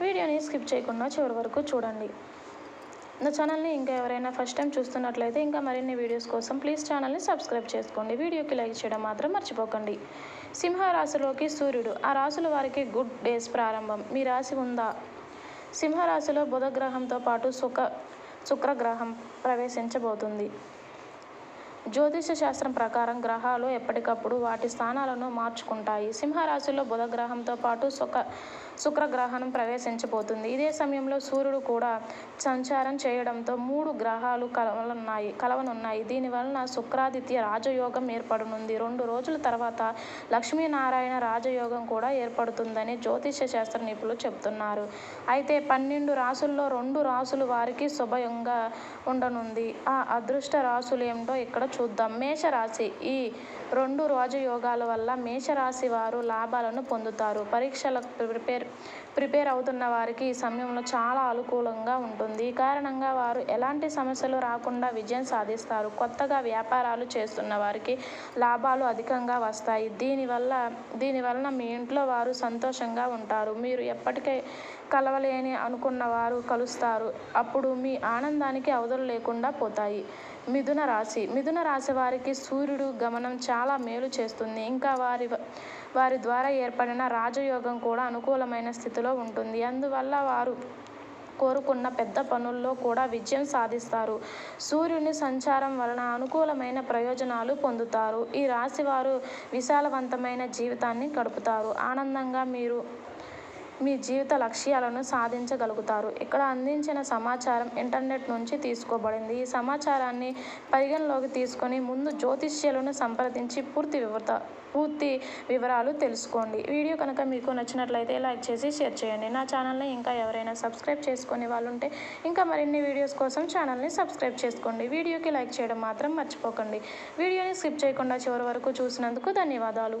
వీడియోని స్కిప్ చేయకుండా చివరి వరకు చూడండి. నా ఛానల్ని ఇంకా ఎవరైనా ఫస్ట్ టైం చూస్తున్నట్లయితే ఇంకా మరిన్ని వీడియోస్ కోసం ప్లీజ్ ఛానల్ని సబ్స్క్రైబ్ చేసుకోండి. వీడియోకి లైక్ చేయడం మాత్రం మర్చిపోకండి. సింహ రాశిలోకి సూర్యుడు. ఆ రాశుల వారికి గుడ్ డేస్ ప్రారంభం. మీ రాశి ఉందా? సింహరాశిలో బుధగ్రహంతో పాటు సుఖ శుక్రగ్రహం ప్రవేశించబోతుంది. జ్యోతిష శాస్త్రం ప్రకారం గ్రహాలు ఎప్పటికప్పుడు వాటి స్థానాలను మార్చుకుంటాయి. సింహరాశిలో బుధ గ్రహంతో పాటు సుఖ శుక్రగ్రహణం ప్రవేశించబోతుంది. ఇదే సమయంలో సూర్యుడు కూడా సంచారం చేయడంతో మూడు గ్రహాలు కలవనున్నాయి కలవనున్నాయి. దీనివలన శుక్రాదిత్య రాజయోగం ఏర్పడనుంది. రెండు రోజుల తర్వాత లక్ష్మీనారాయణ రాజయోగం కూడా ఏర్పడుతుందని జ్యోతిష శాస్త్ర నిపుణులు చెబుతున్నారు. అయితే పన్నెండు రాసుల్లో రెండు రాసులు వారికి శుభంగా ఉండనుంది. ఆ అదృష్ట రాసులు ఏమిటో ఇక్కడ చూద్దాం. మేషరాశి ఈ రెండు రోజు యోగాల వల్ల మేషరాశి వారు లాభాలను పొందుతారు. పరీక్షలకు ప్రిపేర్ ప్రిపేర్ అవుతున్న వారికి ఈ సమయంలో చాలా అనుకూలంగా ఉంటుంది. ఈ కారణంగా వారు ఎలాంటి సమస్యలు రాకుండా విజయం సాధిస్తారు. కొత్తగా వ్యాపారాలు చేస్తున్న వారికి లాభాలు అధికంగా వస్తాయి. దీనివల్ల దీనివలన మీ ఇంట్లో వారు సంతోషంగా ఉంటారు. మీరు ఎప్పటికే కలవలేని అనుకున్న వారు కలుస్తారు. అప్పుడు మీ ఆనందానికి అవధులు లేకుండా పోతాయి. మిథున రాశి. మిథున రాశి వారికి సూర్యుడు గమనం చాలా మేలు చేస్తుంది. ఇంకా వారి వారి ద్వారా ఏర్పడిన రాజయోగం కూడా అనుకూలమైన స్థితిలో ఉంటుంది. అందువల్ల వారు కోరుకున్న పెద్ద పనుల్లో కూడా విజయం సాధిస్తారు. సూర్యుని సంచారం వలన అనుకూలమైన ప్రయోజనాలు పొందుతారు. ఈ రాశి వారు విశాలవంతమైన జీవితాన్ని గడుపుతారు. ఆనందంగా మీరు మీ జీవిత లక్ష్యాలను సాధించగలుగుతారు. ఇక్కడ అందించిన సమాచారం ఇంటర్నెట్ నుంచి తీసుకోబడింది. ఈ సమాచారాన్ని పరిగణలోకి తీసుకొని ముందు జ్యోతిష్యులను సంప్రదించి పూర్తి వివరత పూర్తి వివరాలు తెలుసుకోండి. వీడియో కనుక మీకు నచ్చినట్లయితే లైక్ చేసి షేర్ చేయండి. నా ఛానల్ని ఇంకా ఎవరైనా సబ్స్క్రైబ్ చేసుకునే వాళ్ళు ఉంటే ఇంకా మరిన్ని వీడియోస్ కోసం ఛానల్ని సబ్స్క్రైబ్ చేసుకోండి. వీడియోకి లైక్ చేయడం మాత్రం మర్చిపోకండి. వీడియోని స్కిప్ చేయకుండా చివరి వరకు చూసినందుకు ధన్యవాదాలు.